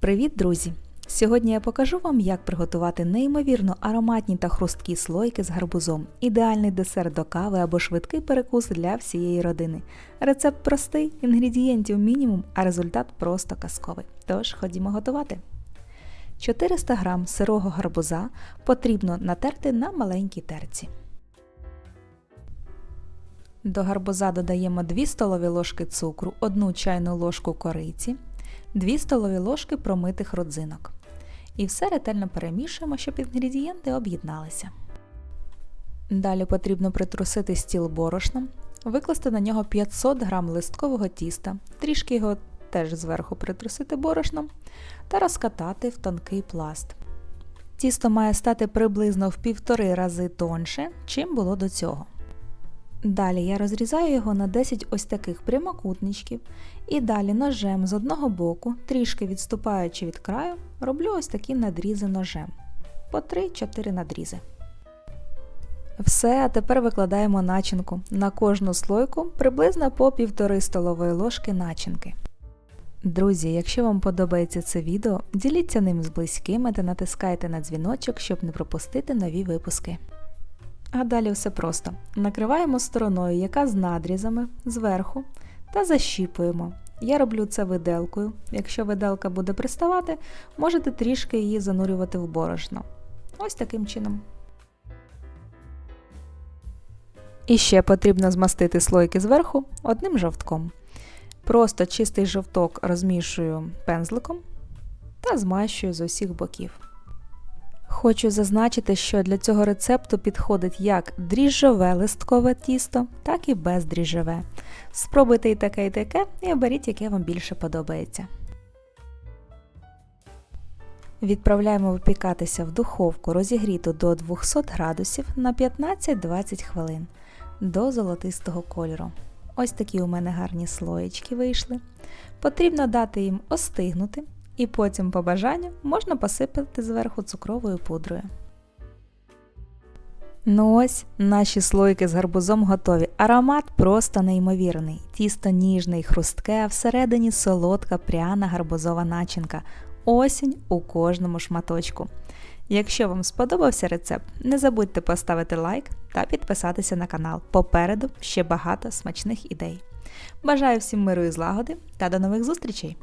Привіт, друзі! Сьогодні я покажу вам, як приготувати неймовірно ароматні та хрусткі слойки з гарбузом, ідеальний десерт до кави або швидкий перекус для всієї родини. Рецепт простий, інгредієнтів мінімум, а результат просто казковий. Тож ходімо готувати. 400 г сирого гарбуза потрібно натерти на маленькій терці. До гарбуза додаємо 2 столові ложки цукру, 1 чайну ложку кориці, 2 столові ложки промитих родзинок. І все ретельно перемішуємо, щоб інгредієнти об'єдналися. Далі потрібно притрусити стіл борошном, викласти на нього 500 г листкового тіста, трішки його теж зверху притрусити борошном та розкатати в тонкий пласт. Тісто має стати приблизно в півтори рази тонше, чим було до цього. Далі я розрізаю його на 10 ось таких прямокутничків і далі ножем з одного боку, трішки відступаючи від краю, роблю ось такі надрізи ножем по 3-4 надрізи. Все, а тепер викладаємо начинку. На кожну слойку приблизно по 1,5 столової ложки начинки. Друзі, якщо вам подобається це відео, діліться ним з близькими та натискайте на дзвіночок, щоб не пропустити нові випуски. А далі все просто. Накриваємо стороною, яка з надрізами зверху, та защіпуємо. Я роблю це виделкою. Якщо виделка буде приставати, можете трішки її занурювати в борошно. Ось таким чином. І ще потрібно змастити слойки зверху одним жовтком. Просто чистий жовток розмішую пензликом та змащую з усіх боків. Хочу зазначити, що для цього рецепту підходить як дріжджове листкове тісто, так і бездріжджове. Спробуйте і таке, і таке, і оберіть, яке вам більше подобається. Відправляємо випікатися в духовку розігріту до 200 градусів на 15-20 хвилин до золотистого кольору. Ось такі у мене гарні слоєчки вийшли. Потрібно дати їм остигнути і потім по бажанню можна посипати зверху цукровою пудрою. Ну ось, наші слойки з гарбузом готові. Аромат просто неймовірний. Тісто ніжне і хрустке, а всередині солодка пряна гарбузова начинка. Осінь у кожному шматочку. Якщо вам сподобався рецепт, не забудьте поставити лайк та підписатися на канал. Попереду ще багато смачних ідей. Бажаю всім миру і злагоди та до нових зустрічей!